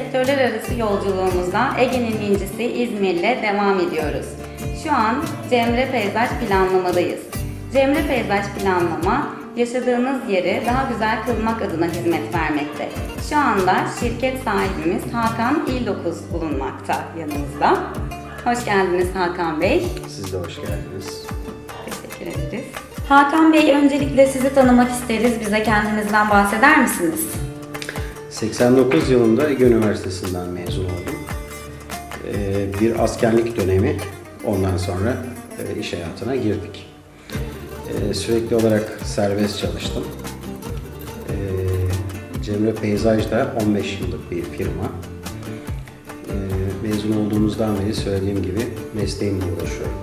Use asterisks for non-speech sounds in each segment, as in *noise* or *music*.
Sektörler arası yolculuğumuzda Ege'nin incisi İzmir'le devam ediyoruz. Şu an Cemre Peyzaj Planlama'dayız. Cemre Peyzaj Planlama, yaşadığınız yeri daha güzel kılmak adına hizmet vermekte. Şu anda şirket sahibimiz Hakan İldokuz bulunmakta yanımızda. Hoş geldiniz Hakan Bey. Siz de hoş geldiniz. Teşekkür ederiz. Hakan Bey öncelikle sizi tanımak isteriz. Bize kendinizden bahseder misiniz? 89 yılında Ege Üniversitesi'nden mezun oldum. Ee, bir askerlik dönemi. Ondan sonra e, iş hayatına girdik. Ee, sürekli olarak serbest çalıştım. Ee, Cemre Peyzaj da 15 yıllık bir firma. Mezun olduğumuzdan beri söylediğim gibi mesleğimle uğraşıyorum.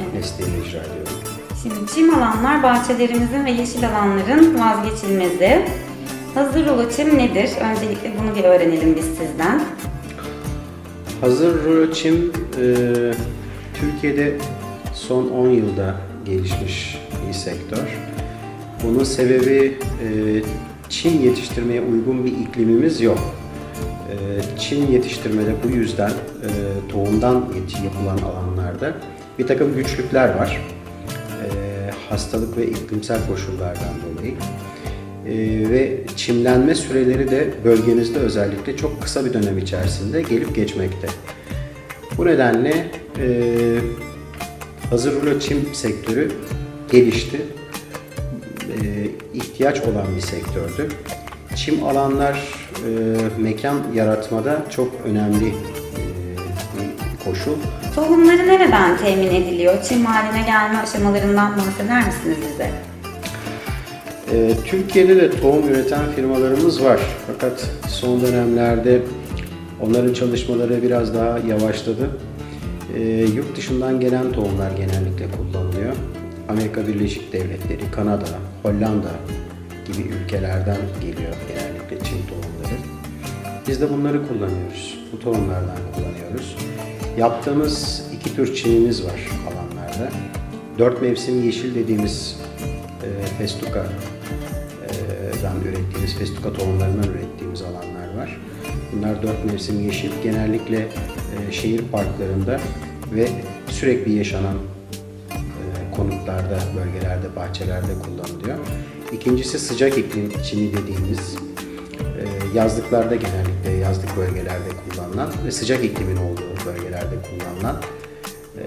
Evet. Mesleğimi icra ediyorum. Şimdi çim alanlar bahçelerimizin ve yeşil alanların vazgeçilmezi. Hazır rulo çim nedir? Öncelikle bunu bir öğrenelim biz sizden. Hazır rulo çim e, Türkiye'de son 10 yılda gelişmiş bir sektör. Bunun sebebi e, çim yetiştirmeye uygun bir iklimimiz yok. E, çim yetiştirmede bu yüzden e, tohumdan yapılan alanlarda bir takım güçlükler var. E, hastalık ve iklimsel koşullardan dolayı. Ee, ve çimlenme süreleri de bölgemizde özellikle çok kısa bir dönem içerisinde gelip geçmekte. Bu nedenle e, hazır rulo çim sektörü gelişti. E, ihtiyaç olan bir sektördü. Çim alanlar e, mekan yaratmada çok önemli e, koşul. Tohumları nereden temin ediliyor? Çim haline gelme aşamalarından bahseder misiniz bize? Ee, Türkiye'de de tohum üreten firmalarımız var. Fakat son dönemlerde onların çalışmaları biraz daha yavaşladı. Ee, yurt dışından gelen tohumlar genellikle kullanılıyor. Amerika Birleşik Devletleri, Kanada, Hollanda gibi ülkelerden geliyor genellikle çim tohumları. Biz de bunları kullanıyoruz. Bu tohumlardan kullanıyoruz. Yaptığımız iki tür çimimiz var alanlarda. Dört mevsim yeşil dediğimiz e, festuka e, dan ürettiğimiz festuka tohumlarından ürettiğimiz alanlar var. Bunlar dört mevsim yeşil. Genellikle e, şehir parklarında ve sürekli yaşanan e, konutlarda, bölgelerde, bahçelerde kullanılıyor. İkincisi sıcak iklim çini dediğimiz e, yazlıklarda genellikle yazlık bölgelerde kullanılan ve sıcak iklimin olduğu bölgelerde kullanılan e,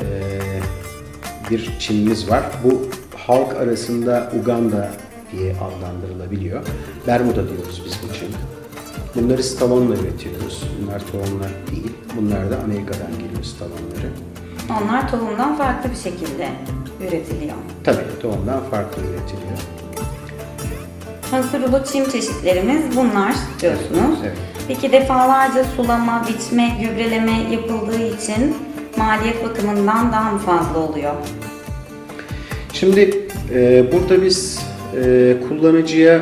bir çinimiz var. Bu halk arasında Uganda diye adlandırılabiliyor. Bermuda diyoruz biz bu çini. Bunları stalonla üretiyoruz. Bunlar tohumlar değil. Bunlar da Amerika'dan geliyor stalonları. Onlar tohumdan farklı bir şekilde üretiliyor. Tabii tohumdan farklı üretiliyor. Hazır rulo çim çeşitlerimiz bunlar diyorsunuz. Evet. Peki defalarca sulama, biçme, gübreleme yapıldığı için maliyet bakımından daha mı fazla oluyor? Şimdi e, burada biz e, kullanıcıya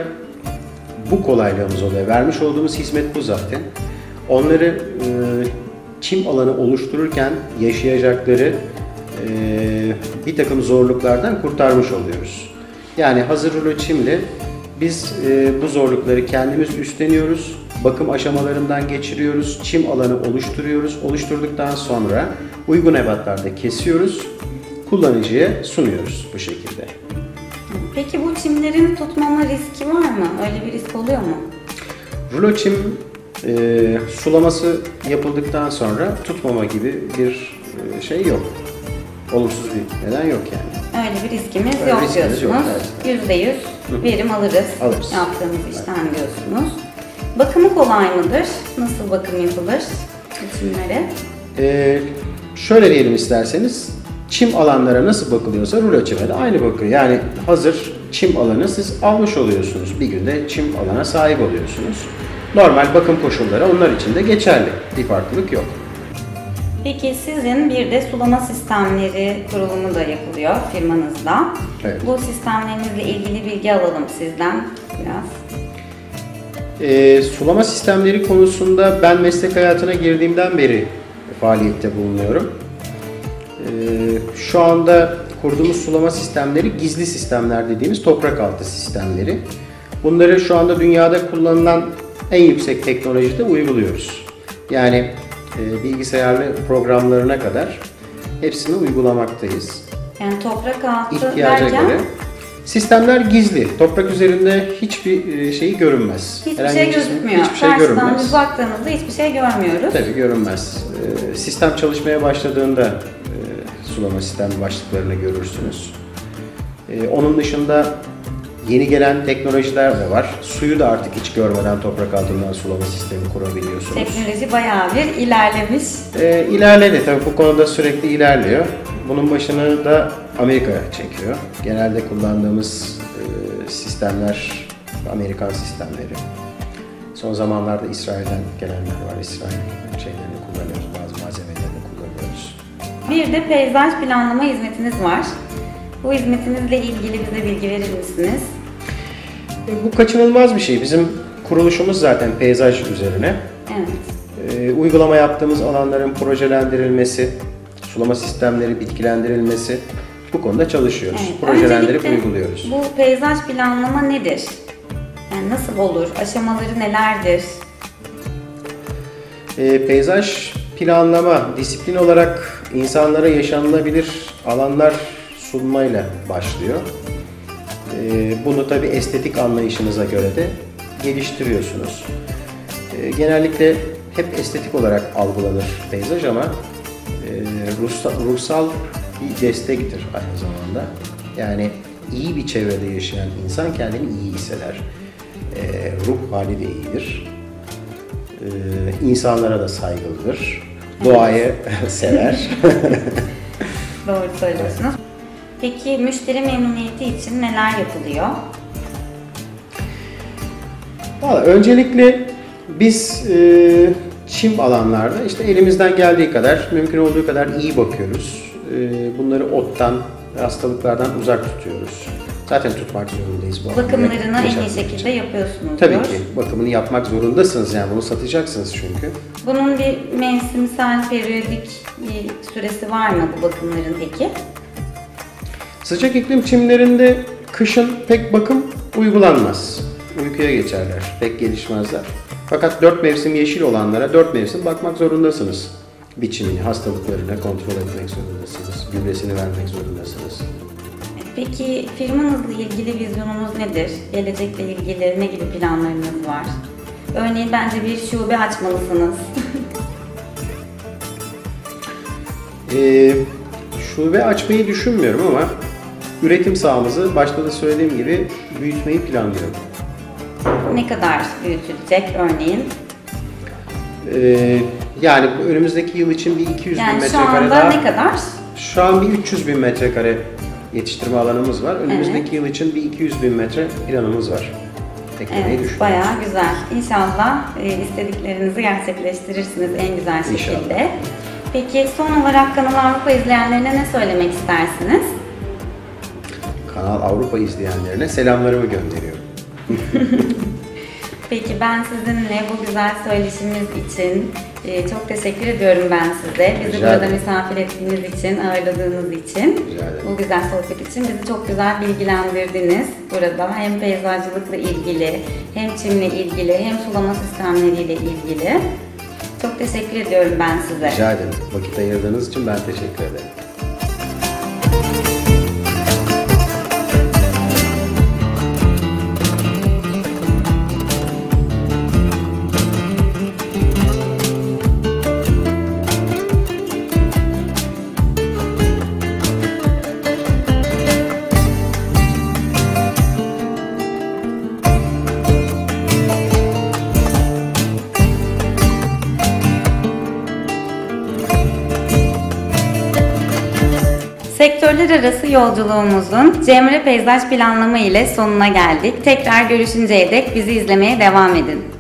bu kolaylığımız oluyor. Vermiş olduğumuz hizmet bu zaten. Onları e, çim alanı oluştururken yaşayacakları e, bir takım zorluklardan kurtarmış oluyoruz. Yani hazır rulo çimle biz e, bu zorlukları kendimiz üstleniyoruz. Bakım aşamalarından geçiriyoruz. Çim alanı oluşturuyoruz. Oluşturduktan sonra uygun ebatlarda kesiyoruz. Kullanıcıya sunuyoruz bu şekilde. Peki bu çimlerin tutmama riski var mı? Öyle bir risk oluyor mu? Rulo çim e, sulaması yapıldıktan sonra tutmama gibi bir e, şey yok. Olumsuz bir neden yok yani. Öyle bir riskimiz Öyle yok riskimiz diyorsunuz. Yüzde yüz verim alırız, Alırız. yaptığımız işten diyorsunuz. Bakımı kolay mıdır? Nasıl bakım yapılır çimlere? E, şöyle diyelim isterseniz çim alanlara nasıl bakılıyorsa rulo çime de aynı bakıyor. Yani hazır çim alanı siz almış oluyorsunuz. Bir günde çim alana sahip oluyorsunuz. Normal bakım koşulları onlar için de geçerli. Bir farklılık yok. Peki sizin bir de sulama sistemleri kurulumu da yapılıyor firmanızda. Evet. Bu sistemlerinizle ilgili bilgi alalım sizden biraz. E, sulama sistemleri konusunda ben meslek hayatına girdiğimden beri faaliyette bulunuyorum. E, şu anda kurduğumuz sulama sistemleri gizli sistemler dediğimiz toprak altı sistemleri. Bunları şu anda dünyada kullanılan en yüksek teknolojide uyguluyoruz. Yani e, bilgisayarlı programlarına kadar hepsini uygulamaktayız. Yani toprak altı İhtiyaca derken göre. Sistemler gizli. Toprak üzerinde hiçbir e, şeyi görünmez. hiçbir Herhangi şey gözükmüyor. Hiçbir şey Karşıdan görünmez. baktığımızda hiçbir şey görmüyoruz. Tabii görünmez. Ee, Sistem çalışmaya başladığında e, sulama sistem başlıklarını görürsünüz. Ee, Onun dışında yeni gelen teknolojiler de var. Suyu da artık hiç görmeden toprak altından sulama sistemi kurabiliyorsunuz. Teknoloji bayağı bir ilerlemiş. Ee, ilerledi tabii bu konuda sürekli ilerliyor. Bunun başını da Amerika çekiyor. Genelde kullandığımız e, sistemler Amerikan sistemleri. Son zamanlarda İsrail'den gelenler var. İsrail şeylerini kullanıyoruz, bazı malzemelerini. Bir de peyzaj planlama hizmetiniz var. Bu hizmetinizle ilgili bize bilgi verir misiniz? E, bu kaçınılmaz bir şey. Bizim kuruluşumuz zaten peyzaj üzerine. Evet. E, uygulama yaptığımız alanların projelendirilmesi, sulama sistemleri bitkilendirilmesi bu konuda çalışıyoruz. evet. Projelendirip Öncelikle uyguluyoruz. Bu peyzaj planlama nedir? Yani nasıl olur? Aşamaları nelerdir? E, peyzaj planlama disiplin olarak insanlara yaşanılabilir alanlar sunmayla başlıyor. E, bunu tabi estetik anlayışınıza göre de geliştiriyorsunuz. E, genellikle hep estetik olarak algılanır peyzaj ama e, ruhsal, ruhsal bir destektir aynı zamanda. Yani iyi bir çevrede yaşayan insan kendini iyi hisseder. E, ruh hali de iyidir. Ee, insanlara da saygılıdır. Doğayı *laughs* sever. *laughs* Doğru söylüyorsunuz. Peki müşteri memnuniyeti için neler yapılıyor? Valla öncelikle biz e, çim alanlarda işte elimizden geldiği kadar, mümkün olduğu kadar iyi bakıyoruz. E, bunları ottan, hastalıklardan uzak tutuyoruz. Zaten tutmak zorundayız bu Bakımlarını en iyi şekilde için. yapıyorsunuz. Tabii ki bakımını yapmak zorundasınız yani bunu satacaksınız çünkü. Bunun bir mevsimsel, periyodik bir süresi var mı bu bakımların peki? Sıcak iklim çimlerinde kışın pek bakım uygulanmaz. Uykuya geçerler, pek gelişmezler. Fakat dört mevsim yeşil olanlara dört mevsim bakmak zorundasınız. Biçimini, hastalıklarını kontrol etmek zorundasınız. Gübresini vermek zorundasınız. Peki firmanızla ilgili vizyonunuz nedir? Gelecekle ilgili ne gibi planlarınız var? Örneğin bence bir şube açmalısınız. *laughs* Ee, şube açmayı düşünmüyorum ama üretim sahamızı başta da söylediğim gibi büyütmeyi planlıyorum. ne kadar büyütülecek örneğin? Ee, yani önümüzdeki yıl için bir 200 bin Yani şu metrekare anda daha... ne kadar? Şu an bir 300 bin metrekare yetiştirme alanımız var. Önümüzdeki yıl için bir 200 bin metre planımız var. Eklemeyi Evet, bayağı güzel. İnşallah e, istediklerinizi gerçekleştirirsiniz en güzel şekilde. İnşallah. Peki son olarak Kanal Avrupa izleyenlerine ne söylemek istersiniz? Kanal Avrupa izleyenlerine selamlarımı gönderiyorum. *laughs* Peki ben sizinle bu güzel söyleşimiz için e, çok teşekkür ediyorum ben size. Bizi Rica burada ederim. misafir ettiğiniz için, ağırladığınız için. Rica ederim. Bu güzel sohbet için bizi çok güzel bilgilendirdiniz. Burada hem peyzajcılıkla ilgili, hem çimle ilgili, hem sulama sistemleriyle ilgili. Çok teşekkür ediyorum ben size. Rica ederim. Vakit ayırdığınız için ben teşekkür ederim. Sektörler arası yolculuğumuzun Cemre Peyzaj Planlama ile sonuna geldik. Tekrar görüşünceye dek bizi izlemeye devam edin.